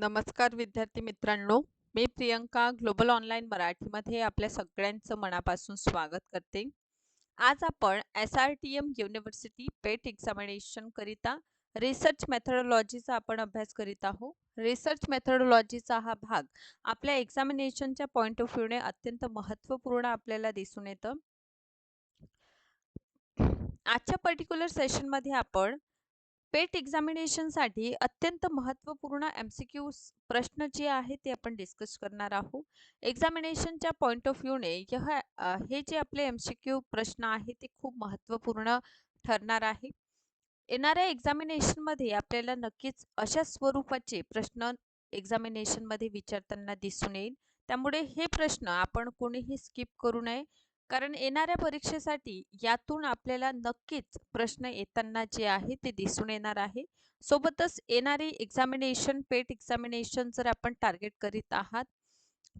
नमस्कार विद्यार्थी मित्रांनो. मी प्रियंका ग्लोबल ऑनलाईन मराठीमध्ये आपल्या सगळ्यांचं मनापासून स्वागत करते. आज आपण S R T M university PET examination करिता रिसर्च मेथडॉलॉजीचा आपण अभ्यास करीत आहोत. रिसर्च मेथडॉलॉजीचा हा भाग आपल्या एक्झामिनेशनच्या पॉईंट ऑफ व्ह्यूने अत्यंत महत्त्वपूर्ण आपल्याला दिसून येतं. आजच्या पर्टिक्युलर सेशनमध्ये आपण पेट एक्झामिनेशनसाठी अत्यंत महत्त्वपूर्ण एम सी क्यू प्रश्न जे आहे ते आपण डिस्कस करणार आहोत. एक्झामिनेशनच्या पॉईंट ऑफ व्ह्यूने हे जे आपले एम सी क्यू प्रश्न आहे ते खूप महत्त्वपूर्ण ठरणार आहे. येणाऱ्या एक्झामिनेशनमध्ये आपल्याला नक्कीच अशा स्वरूपाचे प्रश्न एक्झामिनेशनमध्ये विचारताना दिसून येईल. त्यामुळे हे प्रश्न आपण कोणीही स्किप करू नये. कारण येणाऱ्या परीक्षेसाठी यातून आपल्याला नक्कीच प्रश्न येताना जे आहे ते दिसून येणार आहे. सोबतच येणारी एक्झामिनेशन पेट एक्झामिनेशन जर आपण टार्गेट करीत आहात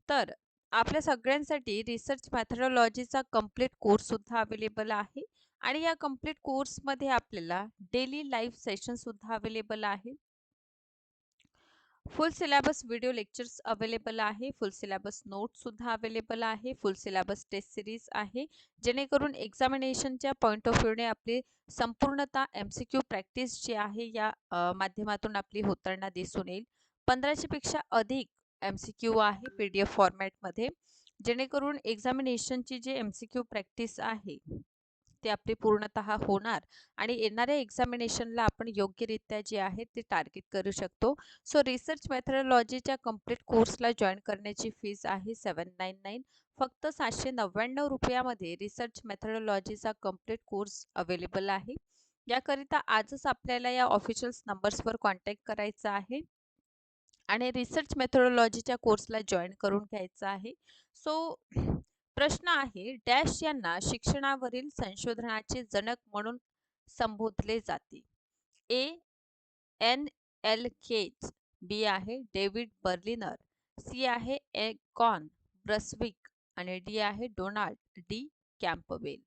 तर आपल्या सगळ्यांसाठी रिसर्च मॅथडॉलॉजीचा कंप्लीट कोर्ससुद्धा अवेलेबल आहे. आणि या कंप्लीट कोर्समध्ये आपल्याला डेली लाईव्ह सेशनसुद्धा अवेलेबल आहे. Full syllabus video lectures available आहे. फुल सिलेबस नोटसुद्धा अवेलेबल आहे. फुल सिलेबस टेस्ट सिरीज आहे. जेणेकरून एक्झामिनेशनच्या पॉईंट ऑफ व्ह्यूने आपली संपूर्णता एम सी क्यू प्रॅक्टिस जी आहे या माध्यमातून आपली होताना दिसून येईल. पंधराशेपेक्षा अधिक एम सी क्यू आहे पी डी एफ फॉर्मॅटमध्ये जेणेकरून एक्झामिनेशनची जी एम सी क्यू प्रॅक्टिस आहे ते आपली पूर्णतः होणार आणि येणाऱ्या एक्झामिनेशनला आपण योग्यरित्या जे आहे ते टार्गेट करू शकतो. सो रिसर्च मेथडॉलॉजीच्या कंप्लीट कोर्सला जॉईन करण्याची फीज आहे सेवन नाईन नाईन फक्त सातशे नव्याण्णव रुपयामध्ये रिसर्च मेथडॉलॉजीचा कंप्लीट कोर्स अवेलेबल आहे. याकरिता आजच आपल्याला या ऑफिशियल नंबर्सवर कॉन्टॅक्ट करायचा आहे आणि रिसर्च मेथडॉलॉजीच्या कोर्सला जॉईन करून घ्यायचं आहे. सो प्रश्न आहे डॅश यांना शिक्षणावरील संशोधनाचे जनक म्हणून संबोधले जाते. A. N. L. Gage B आहे डेव्हिड बर्लिनर सी आहे ए. कॉन ब्रस्विक आणि डी आहे Donald D. Campbell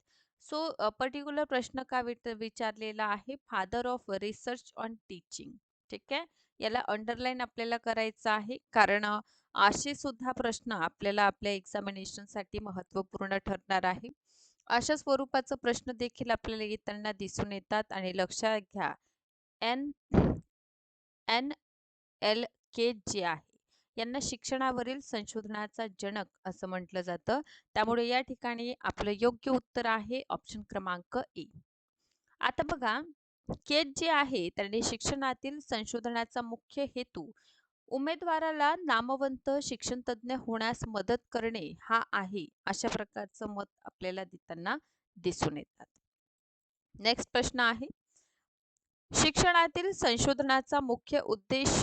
so particular प्रश्न का विचारलेला आहे? Father of research on teaching. ठीक आहे? याला अंडरलाईन आपल्याला करायचं आहे. कारण असे सुद्धा प्रश्न आपल्याला आपल्या एक्झामिनेशनसाठी महत्त्वपूर्ण ठरणार आहे. अशा स्वरूपाचा प्रश्न देखील आपल्याला येताना दिसून येतात आणि लक्षात घ्या एन एन एल के जे आहे. यांना शिक्षणावरील संशोधनाचा जनक असं म्हटलं जातं. त्यामुळे या ठिकाणी आपलं योग्य उत्तर आहे ऑप्शन क्रमांक ए. आता बघा केज जे आहे त्याने शिक्षणातील संशोधनाचा मुख्य हेतू उमेदवाराला नामवंत शिक्षणतज्ज्ञ होण्यास मदत करणे हा आहे अशा प्रकारचं मत आपल्याला देताना दिसून येतात. नेक्स्ट प्रश्न आहे. शिक्षणातील संशोधनाचा मुख्य उद्देश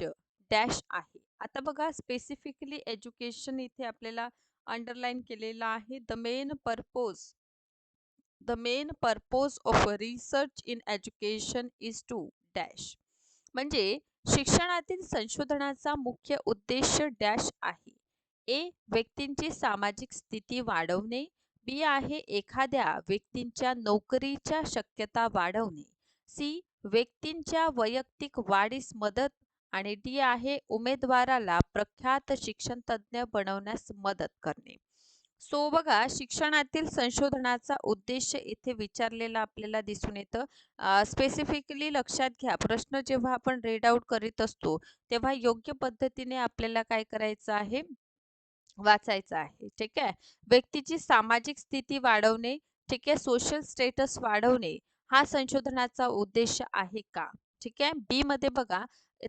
डॅश आहे. आता बघा स्पेसिफिकली एज्युकेशन इथे आपल्याला अंडरलाईन केलेला आहे. The main purpose the main purpose of research in education is to dash म्हणजे शिक्षणातील संशोधनाचा मुख्य उद्देश डॅश आहे. ए. व्यक्तींची सामाजिक स्थिती वाढवणे. बी. आहे एखाद्या व्यक्तींच्या नोकरीच्या शक्यता वाढवणे. सी. व्यक्तींच्या वैयक्तिक वाढीस मदत आणि डी. आहे उमेदवाराला प्रख्यात शिक्षणतज्ज्ञ बनवण्यास मदत करणे. सो बघा शिक्षणातील संशोधनाचा उद्देश इथे विचारलेला आपल्याला दिसून येतं. स्पेसिफिकली लक्षात घ्या प्रश्न जेव्हा आपण रेड आउट करीत असतो तेव्हा योग्य पद्धतीने आपल्याला काय करायचं आहे? वाचायचं आहे ठीक आहे? व्यक्तीची सामाजिक स्थिती वाढवणे ठीक आहे? सोशल स्टेटस वाढवणे हा संशोधनाचा उद्देश आहे का? ठीक आहे? बी मध्ये बघा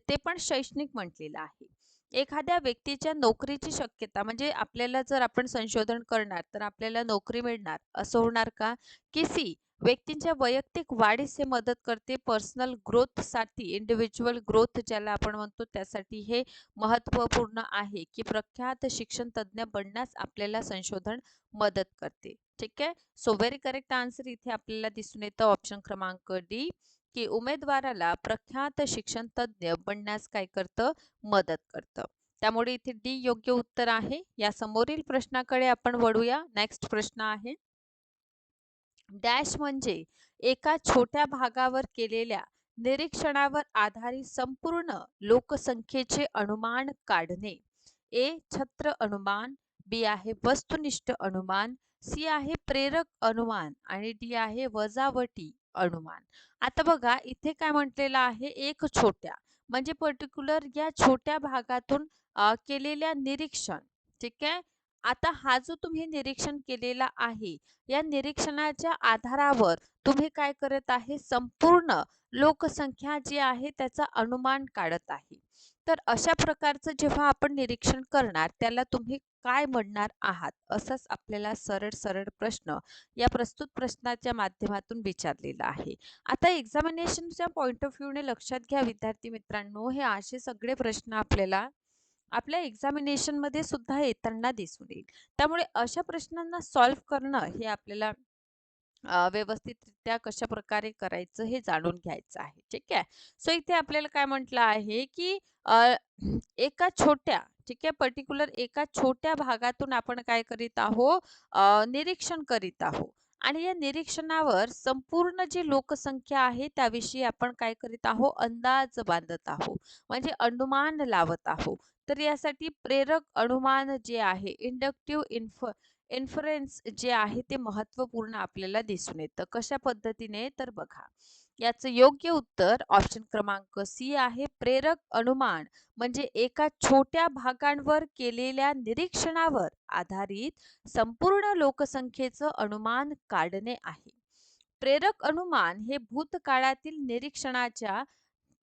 ते पण शैक्षणिक म्हटलेलं आहे. एखाद्या व्यक्तीच्या नोकरीची शक्यता म्हणजे आपल्याला जर आपण संशोधन करणार तर आपल्याला नोकरी मिळणार असं होणार का? की सी व्यक्तींच्या वैयक्तिक वाढीस हे मदत करते पर्सनल ग्रोथसाठी इंडिव्हिज्युअल ग्रोथ ज्याला आपण म्हणतो त्यासाठी हे महत्त्वपूर्ण आहे की प्रख्यात शिक्षण तज्ज्ञ बनण्यास आपल्याला संशोधन मदत करते. ठीक आहे? सो व्हेरी करेक्ट आन्सर इथे आपल्याला दिसून येतं. ऑप्शन क्रमांक डी की उमेदवाराला प्रख्यात शिक्षण तज्ज्ञ बनण्यास काय करतं? मदत करतं. त्यामुळे इथे डी योग्य उत्तर आहे. या समोरील प्रश्नाकडे आपण वळूया. नेक्स्ट प्रश्न आहे. डॅश म्हणजे एका छोट्या भागावर केलेल्या निरीक्षणावर आधारित संपूर्ण लोकसंख्येचे अनुमान काढणे. ए छत्र अनुमान बी आहे वस्तुनिष्ठ अनुमान सी आहे प्रेरक अनुमान आणि डी आहे वजावटी. अनुमान. आता बघा इथे काय म्हटलेलं आहे एक छोट्या म्हणजे पर्टिक्युलर या छोट्या भागातून केलेल्या निरीक्षण ठीक आहे? आता हा जो तुम्ही निरीक्षण केलेला आहे या निरीक्षणाच्या आधारावर तुम्ही काय करत आहे? संपूर्ण लोकसंख्या जी आहे त्याचा अनुमान काढत आहे. तर अशा प्रकारचं जेव्हा आपण निरीक्षण करणार त्याला तुम्ही काय म्हणणार आहात? असाच आपल्याला सरळ सरळ प्रश्न या प्रस्तुत प्रश्नाच्या माध्यमातून विचारलेला आहे. आता एक्झामिनेशनच्या पॉईंट ऑफ व्ह्यूने लक्षात घ्या विद्यार्थी मित्रांनो. हे असे सगळे प्रश्न आपल्याला आपल्या एक्झामिनेशनमध्ये सुद्धा येताना दिसून येईल. त्यामुळे अशा प्रश्नांना सॉल्व्ह करणं हे आपल्याला व्यवस्थितरित्या कशा प्रकारे करायचं हे जाणून घ्यायचं आहे. ठीक आहे? सो इथे आपल्याला काय म्हटलं आहे की एका छोट्या ठीक आहे? पर्टिक्युलर एका छोट्या भागातून आपण काय करीत आहोत? निरीक्षण करीत आहोत. आणि या निरीक्षणावर संपूर्ण जी लोकसंख्या आहे त्याविषयी आपण काय करीत आहोत? अंदाज बांधत आहोत. म्हणजे अनुमान लावत आहोत. तर यासाठी प्रेरक अनुमान जे आहे इंडक्टिव्ह इन्फ इन्फरन्स जे आहे ते महत्त्वपूर्ण आपल्याला दिसून येतं. कशा पद्धतीने? तर बघा याचं योग्य उत्तर ऑप्शन क्रमांक सी आहे. प्रेरक अनुमान म्हणजे एका छोट्या भागांवर केलेल्या निरीक्षणावर आधारित संपूर्ण लोकसंख्येचं अनुमान काढणे आहे. प्रेरक अनुमान हे भूतकाळातील निरीक्षणाच्या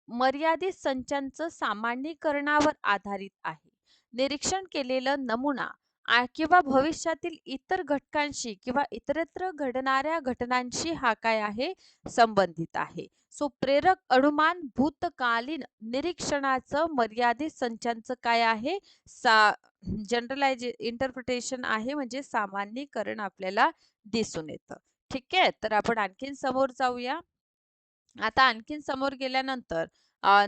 मर्यादित संचांचं सामान्यीकरणावर आधारित आहे. निरीक्षण केलेलं नमुना किंवा भविष्यातील इतर घटकांशी किंवा इतरत्र घडणाऱ्या घटनांशी हा काय आहे? संबंधित आहे. सो प्रेरक अनुमान भूतकालीन निरीक्षणाचं मर्यादित संचांचं काय आहे? सा जनरलायझे इंटरप्रिटेशन आहे म्हणजे सामान्यीकरण आपल्याला दिसून येतं. ठीक आहे? तर आपण आणखीन समोर जाऊया. आता आणखीन समोर गेल्यानंतर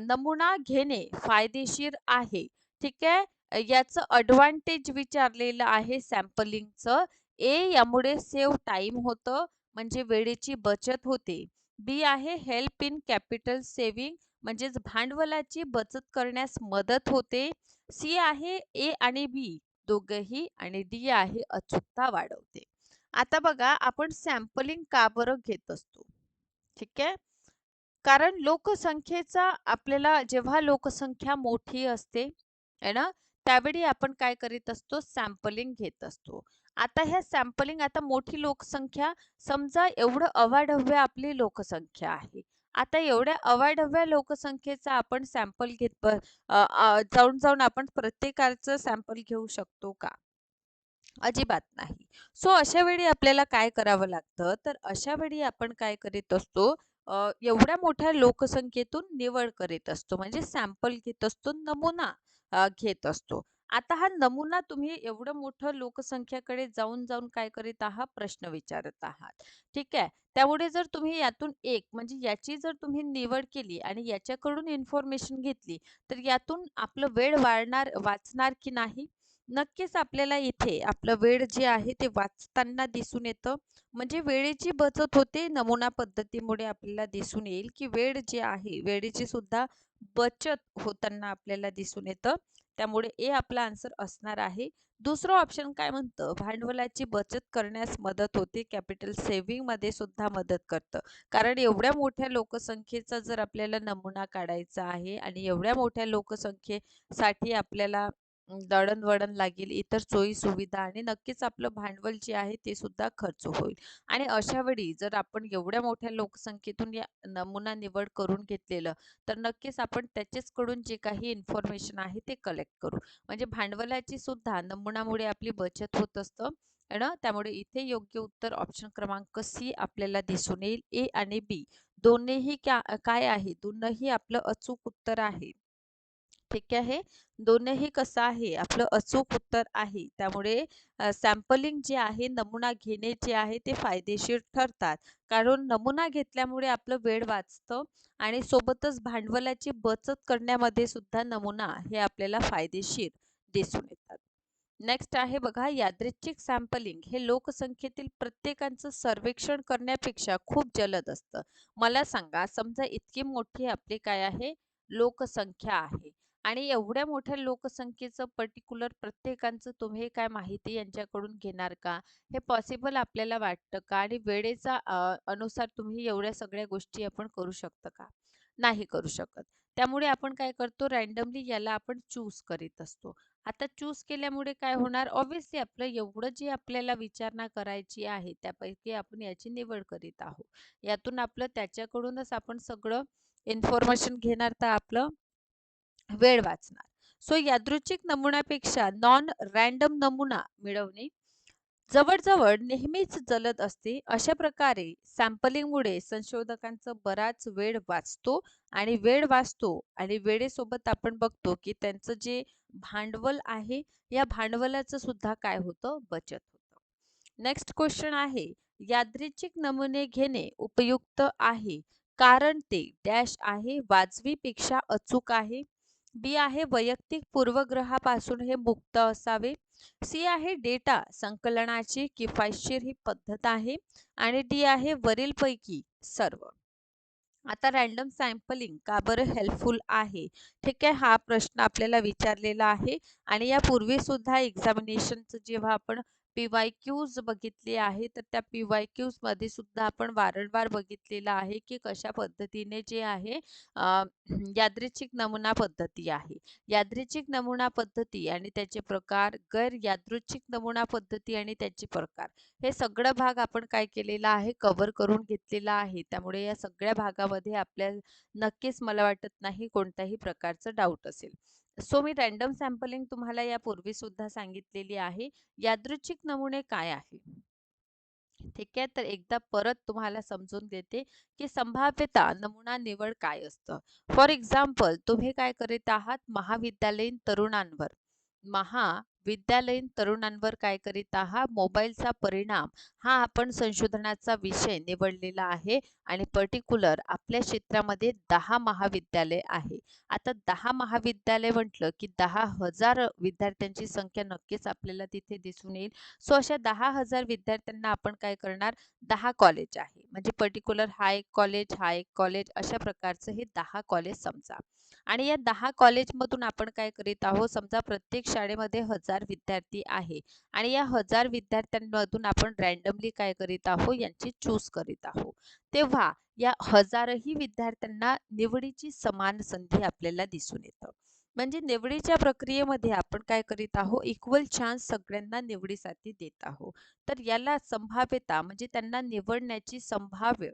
नमुना घेणे फायदेशीर आहे. ठीक आहे? याचं अडव्हान्टेज विचारलेलं आहे सॅम्पलिंगचं ए यामुळे सेव्ह टाइम होतं म्हणजे वेळेची बचत होते. बी आहे हेल्प इन कॅपिटल सेव्हिंग म्हणजेच भांडवलाची बचत करण्यास मदत होते. सी आहे ए आणि बी दोघही आणि डी आहे अचूकता वाढवते. आता बघा आपण सॅम्पलिंग का बरं घेत असतो? ठीक आहे? कारण लोकसंख्येचा आपल्याला जेव्हा लोकसंख्या मोठी असते है ना? त्यावेळी आपण काय करीत असतो? सॅम्पलिंग घेत असतो. आता ह्या सॅम्पलिंग आता मोठी लोकसंख्या समजा एवढं अवाढव्य आपली लोकसंख्या आहे. आता एवढ्या अवाढव्य लोकसंख्येचा आपण सॅम्पल घेत जाऊन जाऊन आपण प्रत्येकाचं सॅम्पल घेऊ शकतो का? अजिबात नाही. सो अशा वेळी आपल्याला काय करावं लागतं? तर अशा वेळी आपण काय करीत असतो? एवढ्या मोठ्या लोकसंख्येतून निवड करीत असतो. म्हणजे सॅम्पल घेत असतो नमुना. घेत असतो. आता हा नमुना तुम्ही एवढं मोठं लोकसंख्याकडे जाऊन जाऊन काय करीत आहात? प्रश्न विचारत आहात. ठीक आहे? त्यामुळे जर तुम्ही यातून एक म्हणजे याची जर तुम्ही निवड केली आणि याच्याकडून इन्फॉर्मेशन घेतली तर यातून आपलं वेळ वाढणार वाचणार की नाही? नक्कीच आपल्याला इथे आपलं वेळ जे आहे ते वाचताना दिसून येतं. म्हणजे वेळेची बचत होते नमुना पद्धतीमुळे आपल्याला दिसून येईल की वेळ जे आहे वेळेची सुद्धा बचत होताना आपल्याला दिसून येतं. त्यामुळे ए आपला आन्सर असणार आहे. दुसरं ऑप्शन काय म्हणतं? भांडवलाची बचत करण्यास मदत होते. कॅपिटल सेव्हिंगमध्ये सुद्धा मदत करतं. कारण एवढ्या मोठ्या लोकसंख्येचा जर आपल्याला नमुना काढायचा आहे आणि एवढ्या मोठ्या लोकसंख्येसाठी आपल्याला दळणवळण लागेल इतर सोयी सुविधा आणि नक्कीच आपलं भांडवल जे आहे ते सुद्धा खर्च होईल. आणि अशा वेळी जर आपण एवढ्या मोठ्या लोकसंख्येतून या नमुना निवड करून घेतलेलं तर नक्कीच आपण त्याचेच कडून जे काही इन्फॉर्मेशन आहे ते कलेक्ट करू. म्हणजे भांडवलाची सुद्धा नमुनामुळे आपली बचत होत असतं ना? त्यामुळे इथे योग्य उत्तर ऑप्शन क्रमांक सी आपल्याला दिसून येईल. ए आणि बी दोन्हीही काय आहे? दोनही आपलं अचूक उत्तर आहे. ठीक आहे. दोन्ही कसं आहे? आपलं अचूक उत्तर आहे. त्यामुळे सॅम्पलिंग जे आहे नमुना घेणे जे आहे ते फायदेशीर ठरतात. कारण नमुना घेतल्यामुळे आपलं वेळ वाचतं आणि सोबतच भांडवलाची बचत करण्यामध्ये सुद्धा नमुना हे आपल्याला फायदेशीर दिसून येतात. नेक्स्ट आहे बघा यादृच्छिक सॅम्पलिंग हे लोकसंख्येतील प्रत्येकांचं सर्वेक्षण करण्यापेक्षा खूप जलद असतं. मला सांगा समजा इतकी मोठी आपली काय आहे? लोकसंख्या आहे. आणि एवढ्या मोठ्या लोकसंख्येचं पर्टिक्युलर प्रत्येकांचं तुम्ही काय माहिती यांच्याकडून घेणार का? हे पॉसिबल आपल्याला वाटतं का? आणि वेळेचा अनुसार तुम्ही एवढ्या सगळ्या गोष्टी आपण करू शकतो का? नाही करू शकत. त्यामुळे आपण काय करतो? रॅन्डमली याला आपण चूज करीत असतो. आता चूज केल्यामुळे काय होणार? ऑब्विसली आपलं एवढं जे आपल्याला विचारणा करायची आहे त्यापैकी आपण याची निवड करीत आहोत. यातून आपलं त्याच्याकडूनच आपण सगळं इन्फॉर्मेशन घेणार तर आपलं वेळ वाचणार. सो यादृच्छिक नमुन्यापेक्षा नॉन रॅन्डम नमुना मिळवणे जवळजवळ नेहमीच जलद असते. अशा प्रकारे सॅम्पलिंगमुळे संशोधकांचा बराच वेळ वाचतो आणि वेळ वाचतो आणि वेळेसोबत आपण बघतो की त्यांचं जे भांडवल आहे या भांडवलाचं सुद्धा काय होतं? बचत होतं. नेक्स्ट क्वेश्चन आहे यादृच्छिक नमुने घेणे उपयुक्त आहे कारण ते डॅश आहे वाजवीपेक्षा अचूक आहे? बी आहे वैयक्तिक पूर्वग्रहापासून हे मुक्त असावे. सी आहे डेटा संकलनाची किफायतशीर ही पद्धत आहे. आणि डी आहे वरीलपैकी सर्व. आता रॅन्डम सॅम्पलिंग का बरं हेल्पफुल आहे? ठीक आहे हा प्रश्न आपल्याला विचारलेला आहे. आणि यापूर्वी सुद्धा एक्झामिनेशनचं जेव्हा आपण पी वाय क्यूज बघितले आहे तर त्या पी वाय क्यूजमध्ये सुद्धा आपण वारंवार बघितलेलं आहे की कशा पद्धतीने जे आहे यादृच्छिक नमुना पद्धती आहे. यादृच्छिक नमुना पद्धती आणि त्याचे प्रकार गैर यादृच्छिक नमुना पद्धती आणि त्याचे प्रकार. हे सगळं भाग आपण काय केलेला आहे कव्हर करून घेतलेला आहे. त्यामुळे या सगळ्या भागामध्ये आपल्या नक्कीच मला वाटत नाही कोणत्याही प्रकारचं डाऊट असेल. सो मी रॅन्डम सॅम्पलिंग तुम्हाला यापूर्वी सुद्धा सांगितलेली आहे. यादृच्छिक नमुने काय आहे? ठीक आहे तर एकदा परत तुम्हाला समजून देते की संभाव्यता नमुना निवड काय असतं. फॉर एक्झाम्पल तुम्ही काय करीत आहात? महाविद्यालयीन तरुणांवर. महा विद्यालयीन तरुणांवर काय करीत आहात? मोबाईलचा परिणाम हा आपण संशोधनाचा विषय निवडलेला आहे आणि पर्टिक्युलर आपल्या क्षेत्रामध्ये दहा महाविद्यालय आहे. आता दहा महाविद्यालय म्हटलं की दहा हजार विद्यार्थ्यांची संख्या नक्कीच आपल्याला तिथे दिसून येईल. सो अशा दहा हजार विद्यार्थ्यांना आपण काय करणार? दहा कॉलेज आहे. म्हणजे पर्टिक्युलर हा एक कॉलेज हा एक कॉलेज अशा प्रकारचं हे दहा कॉलेज समजा. आणि या दहा कॉलेजमधून आपण काय करीत आहोत? समजा प्रत्येक शाळेमध्ये हजार विद्यार्थी आहे आणि या हजार विद्यार्थ्यांमधून आपण रॅन्डमली काय करीत आहोत? यांची चूज करीत आहोत. तेव्हा या हजारही विद्यार्थ्यांना निवडीची समान संधी आपल्याला दिसून येतं. म्हणजे निवडीच्या प्रक्रियेमध्ये आपण काय करीत आहोत? इक्वल चान्स सगळ्यांना निवडीसाठी देत आहोत. तर याला संभाव्यता म्हणजे त्यांना निवडण्याची संभाव्य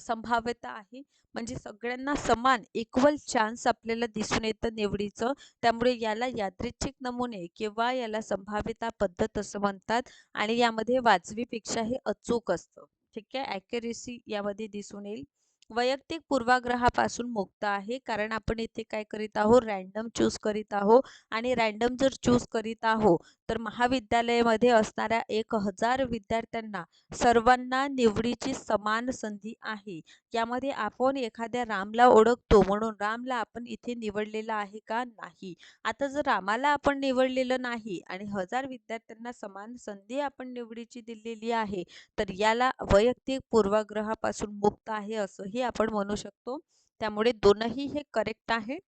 संभाव्यता आहे. म्हणजे सगळ्यांना समान इक्वल चान्स आपल्याला दिसून येतं निवडीचं. त्यामुळे याला यादृच्छिक नमुने किंवा याला संभाव्यता पद्धत असं म्हणतात आणि यामध्ये वाजवीपेक्षा हे अचूक असतं. ठीक आहे? ॲक्युरेसी यामध्ये दिसून येईल. वैयक्तिक पूर्वाग्रहापासून मुक्त आहे. कारण आपण इथे काय करीत आहोत? रँडम चूज करीत आहो आणि रँडम जर चूज करीत आहो तर महाविद्यालयामध्ये असणाऱ्या एक हजार विद्यार्थ्यांना सर्वांना निवडीची समान संधी आहे. यामध्ये आपण एखाद्या रामला ओळखतो म्हणून रामला आपण इथे निवडलेला आहे का? नाही. आता जर रामाला आपण निवडलेलं नाही आणि हजार विद्यार्थ्यांना समान संधी आपण निवडीची दिलेली आहे तर याला वैयक्तिक पूर्वाग्रहापासून मुक्त आहे असंही आपण म्हणू शकतो. त्यामुळे दोनही हे करेक्ट आहे.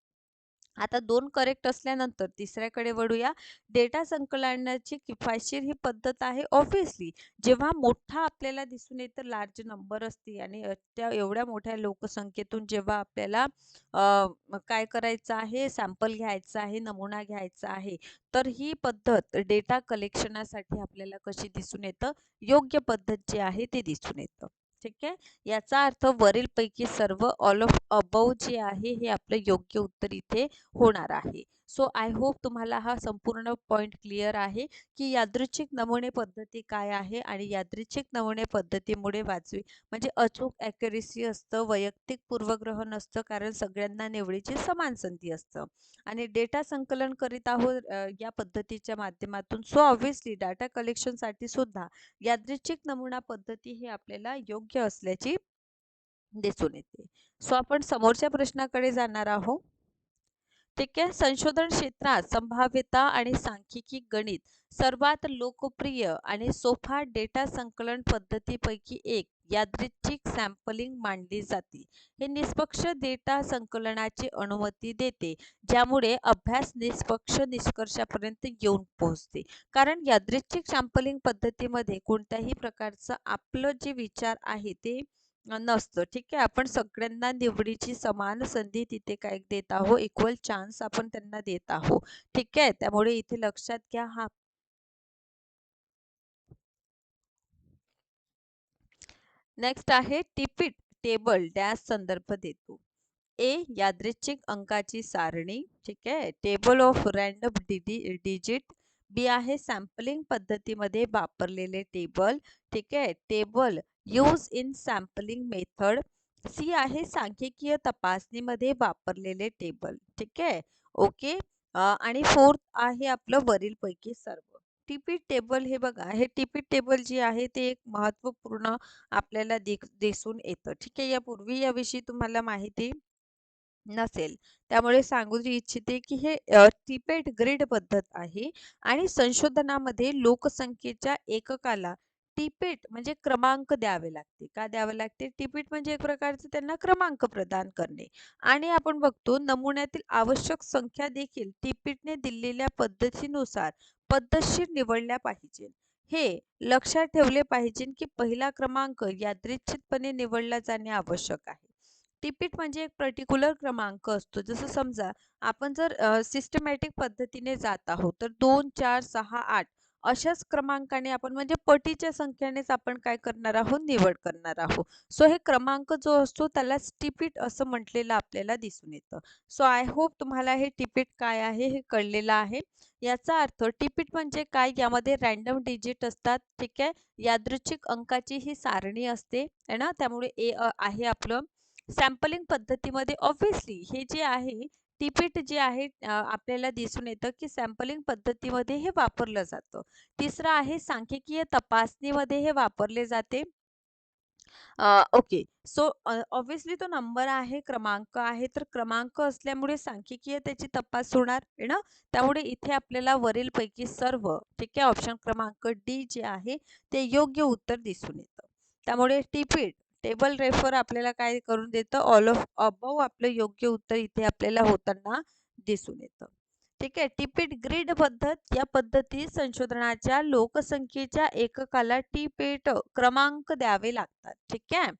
आता दोन करेक्ट असल्यानंतर तिसऱ्याकडे वळूया. डेटा संकलनाची किफायतशीर ही पद्धत आहे ऑब्व्हियसली जेव्हा मोठा आपल्याला दिसून येतं लार्ज नंबर असते आणि त्या एवढ्या मोठ्या लोकसंख्येतून जेव्हा आपल्याला काय करायचं आहे? सॅम्पल घ्यायचं आहे नमुना घ्यायचा आहे. तर ही पद्धत डेटा कलेक्शनासाठी आपल्याला कशी दिसून येतं? योग्य पद्धत जी आहे ती दिसून येतं. ठीक आहे? याचा अर्थ वरीलपैकी सर्व ऑल ऑफ अबव जे आहे हे आपलं योग्य उत्तर इथे होणार आहे. सो आय होप तुम्हाला हा संपूर्ण पॉईंट क्लिअर आहे की यादृच्छिक नमुने पद्धती काय आहे आणि यादृच्छिक नमुने पद्धतीमुळे वाचवी. म्हणजे अचूक ॲक्युरेसी असतं वैयक्तिक पूर्वग्रह नसतं कारण सगळ्यांना निवडीची समान संधी असतं. आणि डेटा संकलन करीत आहोत या पद्धतीच्या माध्यमातून. सो ऑब्व्हियसली डाटा कलेक्शनसाठी सुद्धा यादृच्छिक नमुना पद्धती ही आपल्याला योग्य असल्याची दिसून येते. सो आपण समोरच्या प्रश्नाकडे जाणार आहोत. ठीक आहे संशोधन क्षेत्रात संभाव्यता आणि सांख्यिकी गणित सर्वात लोकप्रिय आणि सोफा डेटा संकलन पद्धतीपैकी एक. यादृच्छिक सॅम्पलिंग मानली जाते. हे निष्पक्ष डेटा संकलनाची अनुमती देते ज्यामुळे अभ्यास निष्पक्ष निष्कर्षापर्यंत येऊन पोहोचते. कारण यादृच्छिक सॅम्पलिंग पद्धतीमध्ये कोणत्याही प्रकारचं आपलं जे विचार आहे ते नसतं. ठीक आहे आपण सगळ्यांना निवडीची समान संधी तिथे काय देत आहोत इक्वल चान्स आपण त्यांना देत आहोत. ठीक आहे त्यामुळे इथे लक्षात घ्या हा नेक्स्ट आहे टिपिट टेबल डॅश संदर्भ देतो. ए यादृच्छिक अंकाची सारणी. ठीक आहे table of random digit. B आहे सॅम्पलिंग पद्धतीमध्ये वापरलेले टेबल. ठीक आहे table use in sampling method C आहे सांख्यिकीय तपासणीमध्ये वापरलेले टेबल ठीक आहे? ओके आणि फोर्थ आहे आपलं वरीलपैकी सर्व. टिपी टेबल हे बघा हे टिपी टेबल जे आहे ते एक महत्त्वपूर्ण आपल्याला दिसून येतं. ठीक आहे? यापूर्वी याविषयी तुम्हाला माहिती नसेल. त्यामुळे सांगू इच्छिते की हे टिपेट ग्रिड पद्धत आहे आणि संशोधनामध्ये लोकसंख्येच्या एककाला टिपेट म्हणजे क्रमांक द्यावे लागते का द्यावे लागते टिपेट म्हणजे एक प्रकारचे त्यांना क्रमांक प्रदान करणे. आणि आपण बघतो नमुन्यातील आवश्यक संख्या देखील टिपीटने दिलेल्या पद्धतीनुसार पद्धतशीर निवडल्या पाहिजे. हे लक्षात ठेवले पाहिजे की पहिला क्रमांक यादृच्छिकपणे निवडला जाणे आवश्यक आहे. टिपिट म्हणजे एक पर्टिक्युलर क्रमांक असतो. जसं समजा आपण जर सिस्टमॅटिक पद्धतीने जात आहोत तर दोन चार सहा आठ अशाच क्रमांकाने आपण म्हणजे पटीच्या संख्येनेच आपण काय करणार आहोत? निवड करणार आहोत. सो हे क्रमांक जो असतो त्याला टिपीट असं म्हटलेलं आपल्याला दिसून येतं. सो आय होप तुम्हाला हे टिपीट काय आहे हे कळलेलं आहे. याचा अर्थ टिपीट म्हणजे काय? यामध्ये रँडम डिजिट असतात ठीक आहे? यादृच्छिक अंकाची ही सारणी असते है ना? त्यामुळे ए आहे आपलं सॅम्पलिंग पद्धतीमध्ये ऑब्व्हियसली हे जे आहे टिपिट जे आहे आपल्याला दिसून येतं की सॅम्पलिंग पद्धतीमध्ये हे वापरलं जातं. तिसरं आहे सांख्यिकीय तपासणीमध्ये हे वापरले जाते. ओके. सो ऑब्व्हियसली तो नंबर आहे क्रमांक आहे तर क्रमांक असल्यामुळे सांख्यिकीय त्याची तपास होणार आहे ना? त्यामुळे इथे आपल्याला वरील पैकी सर्व ठीक आहे ऑप्शन क्रमांक डी जे आहे ते योग्य उत्तर दिसून येतं. त्यामुळे टिपीट टेबल रेफर आपल्याला काय करून देतं? ऑल ऑफ अबव आपलं योग्य उत्तर इथे आपल्याला होताना दिसून येतं. ठीक आहे? टिपिट ग्रीड पद्धत या पद्धतीत संशोधनाच्या लोकसंख्येच्या एककाला टिपेट क्रमांक द्यावे लागतात. ठीक आहे?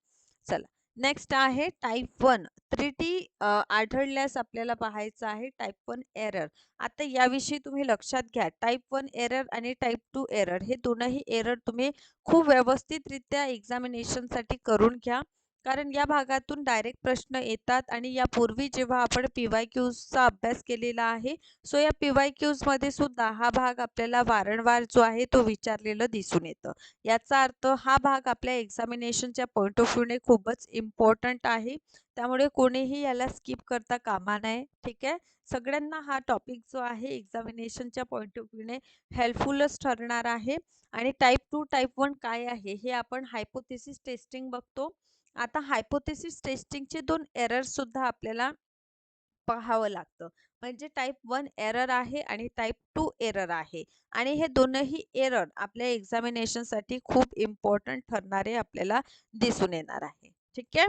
चला. नेक्स्ट आहे टाईप वन त्रिटी आढळल्यास आपल्याला पाहायचं आहे टाईप वन एरर आता याविषयी तुम्ही लक्षात घ्या. टाईप वन एरर आणि टाईप टू एरर हे दोनही एरर तुम्ही खूप व्यवस्थितरित्या एक्झामिनेशनसाठी करून घ्या. कारण या भागातून डायरेक्ट प्रश्न येतात आणि यापूर्वी जेव्हा आपण पी वाय क्यूजचा अभ्यास केलेला आहे सो या पी वाय क्यूजमध्ये सुद्धा हा भाग आपल्याला वारंवार जो आहे तो विचारलेलं दिसून येतं. याचा अर्थ हा भाग आपल्या एक्झामिनेशनच्या पॉईंट ऑफ व्ह्यूने खूपच इम्पॉर्टंट आहे. त्यामुळे कोणीही याला स्किप करता कामा नये ठीक आहे? सगळ्यांना हा टॉपिक जो आहे एक्झामिनेशनच्या पॉईंट ऑफ व्ह्यूने हेल्पफुलच ठरणार आहे. आणि टाईप टू टाईप वन काय आहे हे आपण हायपोथेसिस टेस्टिंग बघतो. आता हायपोथेसिस टेस्टिंगचे दोन एरर सुद्धा आपल्याला पाहावं लागतं. म्हणजे टाईप वन एरर आहे आणि टाईप टू एरर आहे. आणि हे दोनही एरर आपल्या एक्झामिनेशनसाठी खूप इम्पॉर्टंट ठरणारे आपल्याला दिसून येणार आहे. ठीक आहे?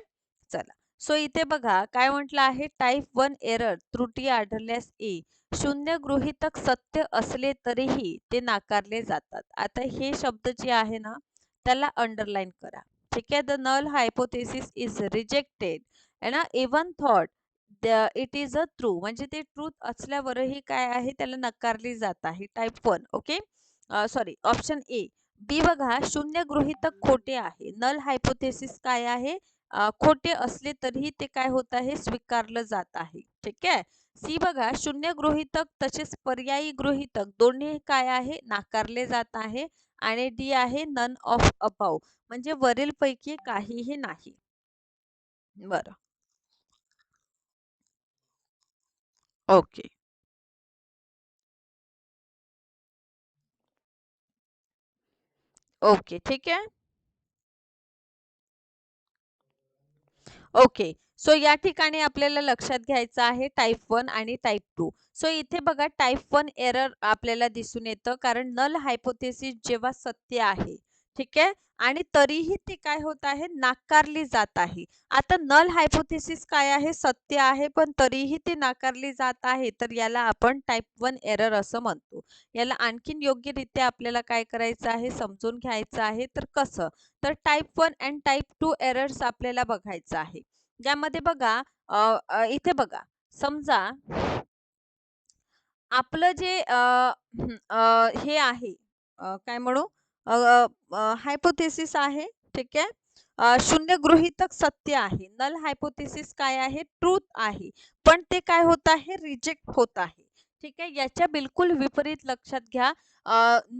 चला. सो इथे बघा काय म्हटलं आहे? टाईप वन एरर त्रुटी आढळल्यास ए शून्य गृहितक सत्य असले तरीही ते नाकारले जातात. आता हे शब्द जे आहे ना त्याला अंडरलाईन करा. ठीक आहे the null hypothesis is rejected ना even thought it is a true म्हणजे ते ट्रूथ असल्यावरही काय आहे त्याला नकारली जात आहे. Type one okay sorry option A B बघा शून्य गृहितक खोटे आहे. नल हायपोथेसिस काय आहे? Uh, खोटे असले तरीही ते काय होत आहे? स्वीकारलं जात आहे. ठीक आहे? सी बघा शून्य गृहितक तसेच पर्यायी गृहितक दोन्ही काय आहे? नाकारले जात आहे. आणि डी आहे नन ऑफ अबाव म्हणजे वरील पैकी काहीही नाही. बर. ओके. ओके. ठीक आहे? ओके. सो या ठिकाणी आपल्याला लक्षात घ्यायचं आहे टाईप वन आणि टाईप टू सो इथे बघा टाईप वन एरर आपल्याला दिसून येतं कारण नल हायपोथेसिस जेव्हा सत्य आहे ठीक आहे? आणि तरीही ती काय होत आहे? नाकारली जात आहे. आता नल हायपोथेसिस काय आहे? सत्य आहे पण तरीही ती नाकारली जात आहे. तर याला आपण टाईप वन एरर असं म्हणतो. याला आणखीन योग्यरित्या आपल्याला काय करायचं आहे? समजून घ्यायचं आहे. तर कसं? तर type one and type two errors आपल्याला बघायचं आहे. यामध्ये बघा इथे बघा. समजा आपलं जे हे आहे. काय म्हणू? हायपोथेसिस आहे ठीक आहे? शून्य गृहितक सत्य आहे. नल हायपोथेसिस काय आहे? ट्रूथ आहे. पण ते काय होत आहे? रिजेक्ट होत आहे. ठीक आहे? याच्या बिलकुल विपरीत लक्षात घ्या.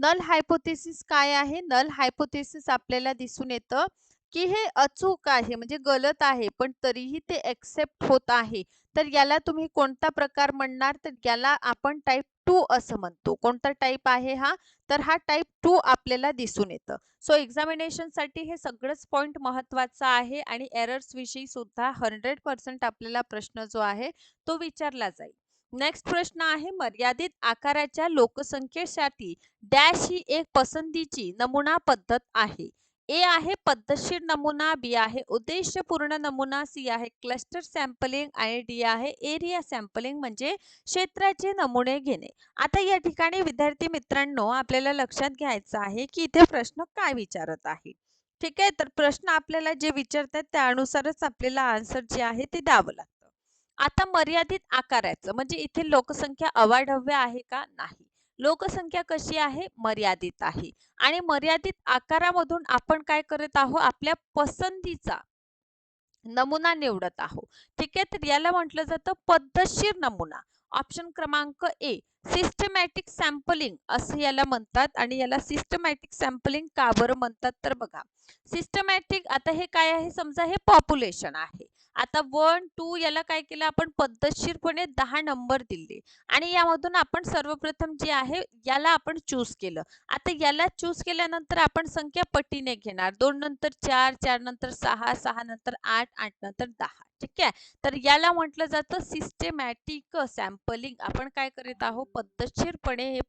नल हायपोथेसिस काय आहे? नल हायपोथेसिस आपल्याला दिसून येतं. की हे अचूक आहे म्हणजे गलत आहे पण तरीही ते एक्सेप्ट होत आहे. तर याला तुम्ही कोणता प्रकार म्हणणार? तर याला आपण टाईप टू असं म्हणतो. कोणता टाईप आहे हा? तर हा टाईप टू आपल्याला दिसून येतं. सो एक्झामिनेशनसाठी हे सगळंच पॉईंट महत्त्वाचा आहे आणि एरर्स विषयी सुद्धा हंड्रेड पर्सेंट आपल्याला प्रश्न जो आहे तो विचारला जाईल. नेक्स्ट प्रश्न आहे मर्यादित आकाराच्या लोकसंख्येसाठी डॅश ही एक पसंतीची नमुना पद्धत आहे. ए आहे पद्धतशीर नमुना बी आहे उद्देशपूर्ण नमुना सी आहे क्लस्टर सॅम्पलिंग आणि डी आहे एरिया सॅम्पलिंग म्हणजे क्षेत्राचे नमुने घेणे. आता या ठिकाणी विद्यार्थी मित्रांनो आपल्याला लक्षात घ्यायचं आहे की इथे प्रश्न काय विचारत आहे. ठीक आहे? तर प्रश्न आपल्याला जे विचारतात त्यानुसारच आपल्याला आन्सर जे आहे ते द्यावं लागतं. आता मर्यादित आकाराचं म्हणजे इथे लोकसंख्या अवाढव्य आहे का? नाही. लोकसंख्या कशी आहे? मर्यादित आहे. आणि मर्यादित आकारामधून आपण काय करत आहोत? आपल्या पसंतीचा नमुना निवडत आहोत. ठीक आहे? तर याला म्हटलं जातं पद्धतशीर नमुना. ऑप्शन क्रमांक ए सिस्टमॅटिक सॅम्पलिंग असं याला म्हणतात आणि याला सिस्टमॅटिक सॅम्पलिंग का बरं म्हणतात तर बघा. सिस्टमॅटिक आता हे काय आहे? समजा हे पॉप्युलेशन आहे. आता वन टू याला काय केलं? आपण पद्धतशीरपणे दहा नंबर दिले. आणि यामधून आपण सर्वप्रथम जे आहे याला आपण चूज केलं. आता याला चूज केल्यानंतर आपण संख्या पटीने घेणार. दोन नंतर चार चार नंतर सहा सहा नंतर आठ आठ नंतर दहा. ठीक आहे? तर याला म्हटलं जातं सिस्टेमॅटिक सॅम्पलिंग आपण काय करीत आहोत? पद्धतशीरपणे हे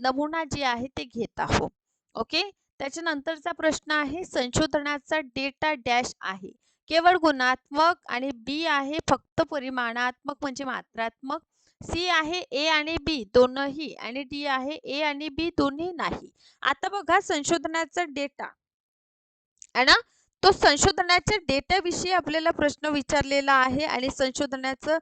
नमुना जे आहे ते घेत आहोत. ओके? त्याच्यानंतरचा प्रश्न आहे संशोधनाचा डेटा डॅश आहे. केवळ गुणात्मक आणि बी आहे फक्त परिमाणात्मक म्हणजे मात्रात्मक. सी आहे ए आणि बी दोनही आणि डी आहे ए आणि बी दोन्ही नाही. आता बघा संशोधनाचा डेटा. आहे ना? तो संशोधनाच्या डेटाविषयी आपल्याला प्रश्न विचारलेला आहे आणि संशोधनाचं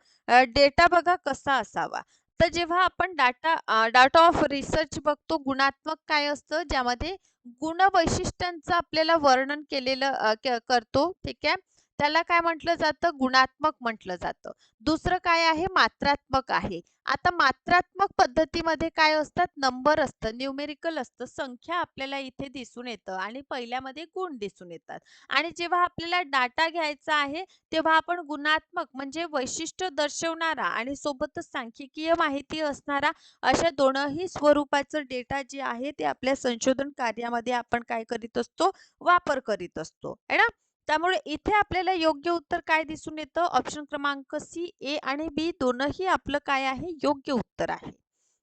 डेटा बघा कसा असावा. तर जेव्हा आपण डाटा डाटा ऑफ रिसर्च बघतो गुणात्मक काय असतं? ज्यामध्ये गुण वैशिष्ट्यांचं आपल्याला वर्णन केलेलं करतो ठीक आहे? त्याला काय म्हटलं जातं? गुणात्मक म्हटलं जातं. दुसरं काय आहे? मात्रात्मक आहे. आता मात्रात्मक पद्धतीमध्ये काय असतात? नंबर असतं न्यूमेरिकल असतं संख्या आपल्याला इथे दिसून येतं आणि पहिल्यामध्ये गुण दिसून येतात. आणि जेव्हा आपल्याला डाटा घ्यायचा आहे तेव्हा आपण गुणात्मक म्हणजे वैशिष्ट्य दर्शवणारा आणि सोबतच सांख्यिकीय माहिती असणारा अशा दोनही स्वरूपाचं डेटा जे आहे ते आपल्या संशोधन कार्यामध्ये आपण काय करीत असतो? वापर करीत असतो. है ना? त्यामुळे इथे आपल्याला योग्य उत्तर काय दिसून येतं? ऑप्शन क्रमांक सी ए आणि बी दोनही आपलं काय आहे? योग्य उत्तर आहे.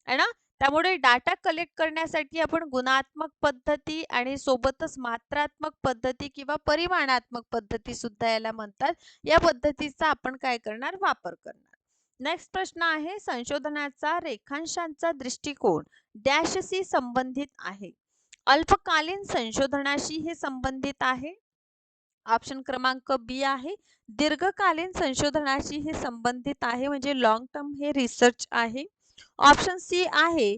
है ना? त्यामुळे डाटा कलेक्ट करण्यासाठी आपण गुणात्मक पद्धती आणि सोबतच मात्रात्मक पद्धती किंवा परिमाणात्मक पद्धती सुद्धा याला म्हणतात. या पद्धतीचा आपण काय करणार? वापर करणार. नेक्स्ट प्रश्न आहे संशोधनाचा रेखांशांचा दृष्टिकोन डॅशशी संबंधित आहे. अल्पकालीन संशोधनाशी हे संबंधित आहे? ऑप्शन क्रमांक बी आहे. दीर्घकालीन संशोधनाशी हे संबंधित आहे म्हणजे लॉंग टर्म हे रिसर्च आहे. ऑप्शन सी आहे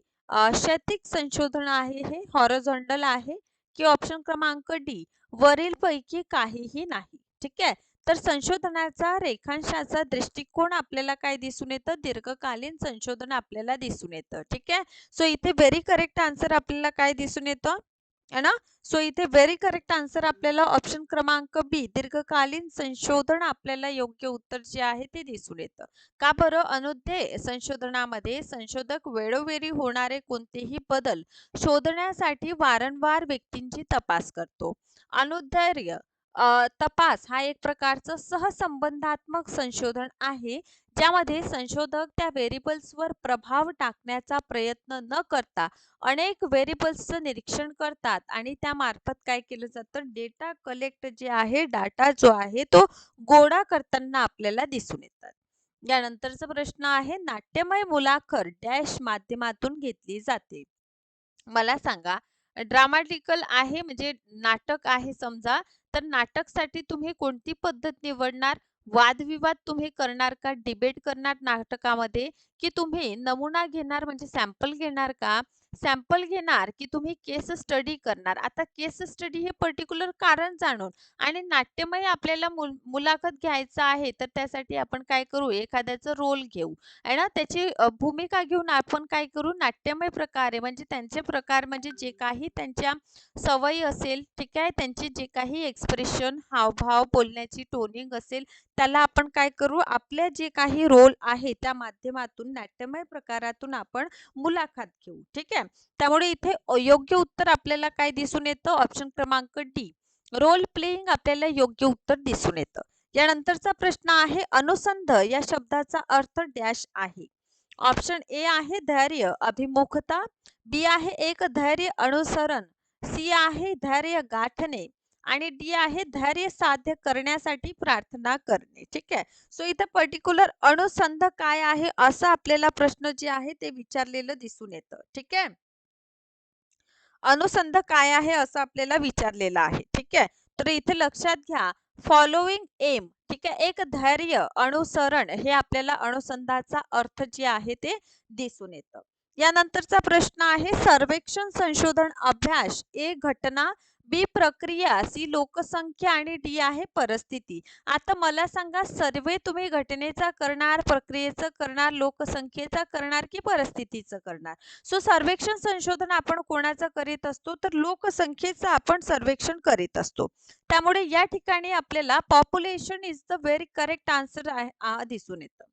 शैतिक संशोधन आहे हे हॉरोझॉन्टल आहे. की ऑप्शन क्रमांक डी वरील पैकी काहीही नाही. ठीक आहे? तर संशोधनाचा रेखांशाचा दृष्टिकोन आपल्याला काय दिसून येतं? दीर्घकालीन संशोधन आपल्याला दिसून येतं. ठीक आहे? सो इथे व्हेरी करेक्ट आन्सर आपल्याला काय दिसून येतं? है ना? सो इथे व्हेरी करेक्ट आन्सर आपल्याला ऑप्शन क्रमांक बी दीर्घकालीन संशोधन आपल्याला योग्य उत्तर जे आहे ते दिसून येतं. का बरं? अनुध्य संशोधनामध्ये संशोधक वेळोवेळी होणारे कोणतेही बदल शोधण्यासाठी वारंवार व्यक्तींची तपास करतो. अनुदैर्य तपास हा एक प्रकारचं सहसंबंधात्मक संशोधन आहे ज्यामध्ये संशोधक त्या व्हेरिएबल्सवर प्रभाव टाकण्याचा प्रयत्न न करता अनेक व्हेरिएबल्सचं निरीक्षण करतात. आणि त्यामार्फत काय केलं जातं? डेटा कलेक्ट जे आहे डाटा जो आहे तो गोळा करताना आपल्याला दिसून येतात. यानंतरचा प्रश्न आहे नाट्यमय मुलाखत डॅश माध्यमातून घेतली जाते. मला सांगा ड्रामाटिकल आहे म्हणजे नाटक आहे समजा तर नाटकसाठी तुम्ही कोणती पद्धत निवडणार? वादविवाद तुम्ही करणार का? डिबेट करणार नाटकामध्ये? की तुम्ही नमुना घेणार म्हणजे सॅम्पल घेणार का? सॅम्पल घेणार की तुम्ही केस स्टडी करणार. आता केस स्टडी हे पर्टिक्युलर कारण जाणून आणि नाट्यमय आपल्याला मुल मुलाखत घ्यायचं आहे तर त्यासाठी आपण काय करू? एखाद्याचं रोल घेऊ. आहे ना? त्याची भूमिका घेऊन आपण काय करू? नाट्यमय प्रकारे म्हणजे त्यांचे प्रकार म्हणजे जे काही त्यांच्या सवयी असेल ठीक आहे? त्यांचे जे काही एक्सप्रेशन हावभाव बोलण्याची टोनिंग असेल त्याला आपण काय करू? आपल्या जे काही रोल आहे त्या माध्यमातून नाट्यमय प्रकारातून आपण मुलाखत घेऊ. ठीक आहे? त्यामुळे इथे योग्य उत्तर आपल्याला काय दिसून येतं? ऑप्शन क्रमांक डी रोल प्लेइंग आपल्याला योग्य उत्तर दिसून येतं. यानंतरचा प्रश्न आहे अनुसंध या शब्दाचा अर्थ डॅश आहे. ऑप्शन ए आहे धैर्य अभिमुखता. बी आहे एक धैर्य अनुसरण. सी आहे धैर्य गाठणे. आणि डी आहे धैर्य साध्य करण्यासाठी प्रार्थना करणे. ठीक आहे? सो इथं पर्टिक्युलर अनुसंध काय आहे? असं आपल्याला प्रश्न जे आहे ते विचारलेलं दिसून येतं. ठीक आहे? अनुसंध काय आहे असं आपल्याला विचारलेलं आहे. ठीक आहे? तर इथे लक्षात घ्या. फॉलोइंग एम ठीक आहे? एक धैर्य अनुसरण हे आपल्याला अनुसंधाचा अर्थ जे आहे ते दिसून येतं. यानंतरचा प्रश्न आहे सर्वेक्षण संशोधन अभ्यास ए घटना बी प्रक्रिया सी लोकसंख्या आणि डी आहे परिस्थिती. आता मला सांगा सर्वे तुम्ही घटनेचा करणार प्रक्रियेचं करणार लोकसंख्येचा करणार की परिस्थितीचं करणार? सो सर्वेक्षण संशोधन आपण कोणाचं करीत असतो? तर लोकसंख्येचं आपण सर्वेक्षण करीत असतो. त्यामुळे या ठिकाणी आपल्याला population is the very correct answer आहे दिसून येतं.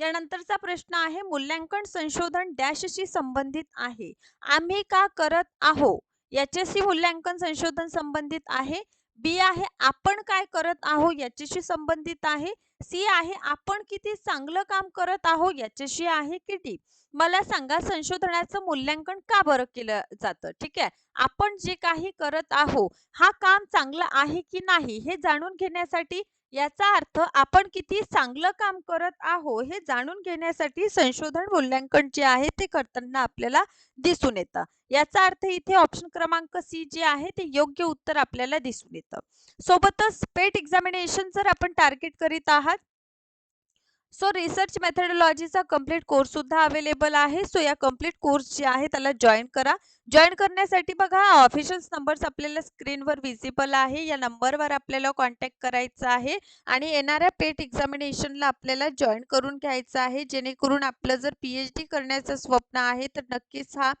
यानंतरचा प्रश्न आहे मूल्यांकन संशोधन डॅशशी संबंधित आहे. आम्ही का करत आहो? याच्याशी मूल्यांकन संशोधन संबंधित आहे. बी आहे आपण काय करत आहो याच्याशी संबंधित आहे. सी आहे आपण किती चांगलं काम करत आहो याच्याशी आहे की डी मला सांगा संशोधनाचं मूल्यांकन का बरं केलं जातं? ठीक आहे? आपण जे काही करत आहो हा काम चांगलं आहे की नाही हे जाणून घेण्यासाठी याचा अर्थ आपण किती चांगलं काम करत आहो हे जाणून घेण्यासाठी संशोधन मूल्यांकन जे आहे ते करताना आपल्याला दिसून येतं. याचा अर्थ इथे ऑप्शन क्रमांक सी जे आहे ते योग्य उत्तर आपल्याला दिसून येतं. सोबतच पेट एक्झामिनेशन जर आपण टार्गेट करीत आहात सो रिसर्च मेथडॉलॉजीचा कंप्लीट कोर्स सुद्धा अवेलेबल आहे. सो या कंप्लीट कोर्स जे आहे त्याला जॉईन करा. जॉईन करण्यासाठी बघा ऑफिशियल नंबर्स आपल्याला स्क्रीनवर विजिबल आहे. या नंबरवर आपल्याला कॉन्टॅक्ट करायचा आहे. आणि येणाऱ्या पेट एक्झामिनेशनला आपल्याला जॉईन करून घ्यायचं आहे. जेणेकरून आपलं जर पी एच डी करण्याचं स्वप्न आहे तर नक्कीच हा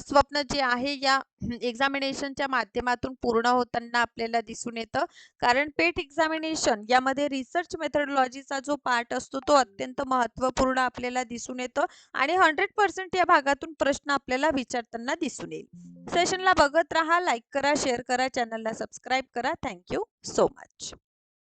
स्वप्न जे आहे या एक्झामिनेशनच्या माध्यमातून पूर्ण होताना आपल्याला दिसून येतं. कारण पेट एक्झामिनेशन यामध्ये रिसर्च मेथडॉलॉजीचा जो पार्ट असतो तो अत्यंत महत्त्वपूर्ण आपल्याला दिसून येतो आणि हंड्रेड पर्सेंट या भागातून प्रश्न आपल्याला विचारताना दिसून येईल. सेशनला बघत राहा लाईक करा शेअर करा चॅनलला सबस्क्राईब करा. Thank you so much